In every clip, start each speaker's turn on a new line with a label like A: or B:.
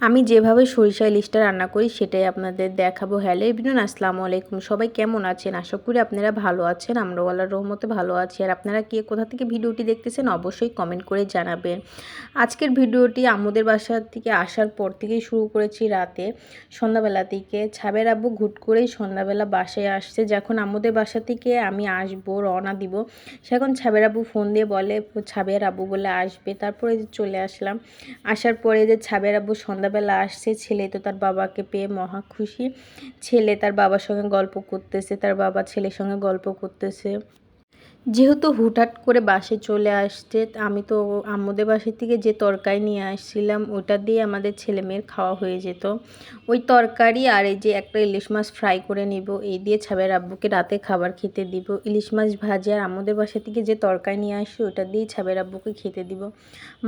A: আমি যেভাবে সরিষা ইলিশটা রান্না করি, সেটাই আপনাদের দেখাবো। হ্যালো এভরিওয়ান আসসালামু আলাইকুম। সবাই কেমন আছেন? আশা করি আপনারা ভালো আছেন। আমরা আল্লাহর রহমতে ভালো আছি। আর আপনারা কে, কোথা থেকে ভিডিওটি দেখতেছেন, অবশ্যই কমেন্ট করে জানাবেন। আজকের ভিডিওটি আমাদের বাসা থেকে আসার পর থেকেই শুরু করেছি রাতে। সন্ধ্যাবেলা থেকে। ছাবের আব্বু ঘুট করেই সন্ধ্যাবেলা বাসায় আসছে। যখন আমাদের বাসা থেকে আমি আসব, রওনা দিব, সেখন ছাবের আব্বু ফোন দিয়ে বলে, ছাবের আব্বু বলে আসবে। তারপরে চলে আসলাম। আসার পরে যে ছাবের আব্বু সন্ধ্যা সন্ধ্যাবেলা আসছে ছেলে, তো তার বাবাকে পেয়ে মহা খুশি। ছেলে তার বাবার সঙ্গে গল্প করতেছে, তার বাবা ছেলের সঙ্গে গল্প করতেছে। যেহেতু হুটহাট করে বাসে চলে আসছে আমি তো আম্মুদের বাসের থেকে যে তরকারি নিয়ে আসছিলাম, ওটা দিয়ে আমাদের ছেলে মেয়ের খাওয়া হয়ে যেত। ওই তরকারি আর এই যে একটা ইলিশ মাছ ফ্রাই করে নিব, এই দিয়ে ছাবের আব্বুকে রাতে খাবার খেতে দিব। ইলিশ মাছ ভাজি আর আমাদের বাসা থেকে যে তরকারি নিয়ে আসি ওটা দিয়ে ছাবের আব্বুকে খেতে দিব।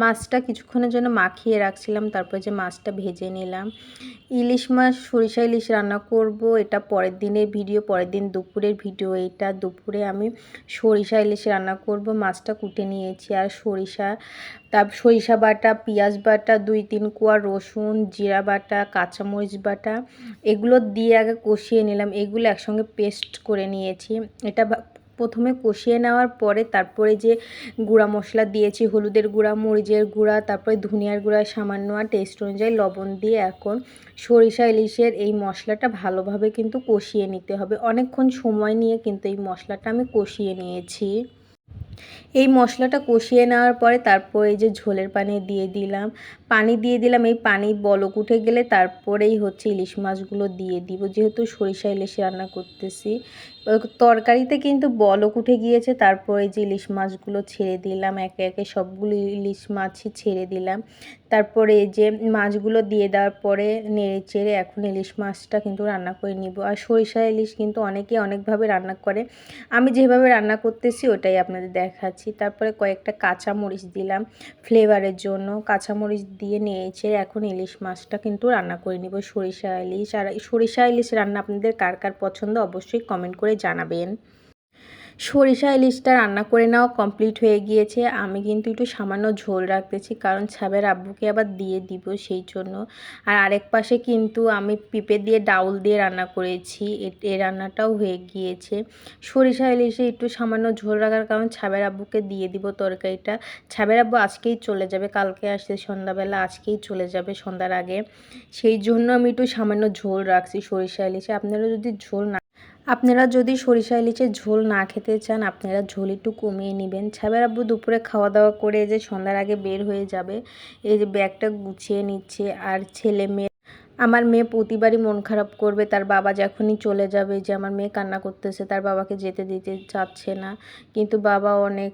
A: মাছটা কিছুক্ষণের জন্য মাখিয়ে রাখছিলাম, তারপর যে মাছটা ভেজে নিলাম। ইলিশ মাছ, সরিষা ইলিশ রান্না করব, এটা পরের দিনের ভিডিও, পরের দিন দুপুরের ভিডিও এটা। দুপুরে আমি সরিষা সরিষা ইলিশ রান্না করব, মাছটা কুটে নিয়েছি আর সরিষা তার সরিষা বাটা, পেঁয়াজ বাটা, দুই তিন কোয়া রসুন, জিরা বাটা, কাঁচামরিচ বাটা, এগুলো দিয়ে আগে কষিয়ে নিলাম, এগুলো একসঙ্গে পেস্ট করে নিয়েছি, এটা প্রথমে কষিয়ে নেওয়ার পরে তারপরে যে গুঁড়া মশলা দিয়েছি, হলুদের গুঁড়া, মরিচের গুঁড়া, তারপরে ধনিয়ার গুঁড়া, সামান্য আর টেস্ট অনুযায়ী লবণ দিয়ে এখন সরিষা ইলিশের এই মশলাটা ভালোভাবে কিন্তু কষিয়ে নিতে হবে। অনেকক্ষণ সময় নিয়ে কিন্তু এই মশলাটা আমি কষিয়ে নিয়েছি। এই মশলাটা কষিয়ে নেওয়ার পরে তারপর এই যে ঝোলের পানি দিয়ে দিলাম। পানি দিয়ে দিলাম, এই পানি বলক উঠে গেলে তারপরেই হচ্ছে ইলিশ মাছগুলো দিয়ে দিব। যেহেতু সরিষা ইলিশ রান্না করতেছি তরকারিতে কিন্তু বলক উঠে গিয়েছে, তারপরে যে ইলিশ মাছগুলো ছেড়ে দিলাম, একে একে সবগুলো ইলিশ মাছই ছেড়ে দিলাম। তারপরে যে মাছগুলো দিয়ে দেওয়ার পরে নেড়ে চেড়ে এখন ইলিশ মাছটা কিন্তু রান্না করে নিব। আর সরিষা ইলিশ কিন্তু অনেকে অনেকভাবে রান্না করে। আমি যেভাবে রান্না করতেছি ওটাই আপনাদের দেখাচ্ছি। তারপরে কয়েকটা কাঁচা মরিচ দিলাম ফ্লেভারের জন্য। কাঁচামরিচ দিয়ে নেড়ে চেড়ে এখন ইলিশ মাছটা কিন্তু রান্না করে নিব সরিষা ইলিশ। আর সরিষা ইলিশ রান্না আপনাদের কার কার পছন্দ অবশ্যই কমেন্ট করে জানাবেন। সরিষা ইলিশটা রান্না করে নেওয়া কমপ্লিট হয়ে গিয়েছে। আমি কিন্তু একটু সামান্য ঝোল রাখতেছি, কারণ ছাবের আব্বুকে আবার দিয়ে দিব সেই জন্য। আর আরেক পাশে কিন্তু আমি পিঁপে দিয়ে ডাউল দিয়ে রান্না করেছি। এ রান্নাটাও হয়ে গিয়েছে। সরিষা ইলিশে একটু সামান্য ঝোল রাখার কারণ ছাবের আব্বুকে দিয়ে দিব তরকারিটা। ছাবের আব্বু আজকেই চলে যাবে, কালকে আসছে সন্ধ্যাবেলা, আজকেই চলে যাবে সন্ধ্যার আগে। সেই জন্য আমি একটু সামান্য ঝোল রাখছি সরিষা ইলিশে। আপনারা যদি ঝোল না আপনারা যদি সরিষা ইলিশের ঝোল না খেতে চান, আপনারা ঝোল একটু কমিয়ে নেবেন। ছাবের আব্বু দুপুরে খাওয়া দাওয়া করে যে সন্ধ্যার আগে বের হয়ে যাবে, এই যে ব্যাগটা গুছিয়ে নিচ্ছে আর ছেলে মেয়ে, আমার মেয়ে প্রতিবারই মন খারাপ করবে, তার বাবা যখনই চলে যাবে যে আমার মেয়ে কান্না করতেছে, তার বাবাকে যেতে দিতে চাচ্ছে না। কিন্তু বাবা অনেক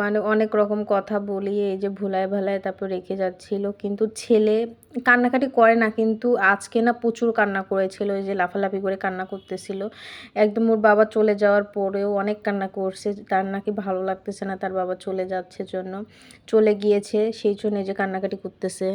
A: মানে অনেক রকম কথা বলি এই যে ভুলায় ভালায় তারপর রেখে যাচ্ছিল। কিন্তু ছেলে কান্নাকাটি করে না, কিন্তু আজকে না প্রচুর কান্না করেছিল, এই যে লাফালাফি করে কান্না করতেছিল। একদম ওর বাবা চলে যাওয়ার পরেও অনেক কান্না করছে, তার নাকি ভালো লাগতেছে না, তার বাবা চলে যাচ্ছে জন্য। চলে গিয়েছে, সেই জন্য এই যে কান্নাকাটি করতেছে।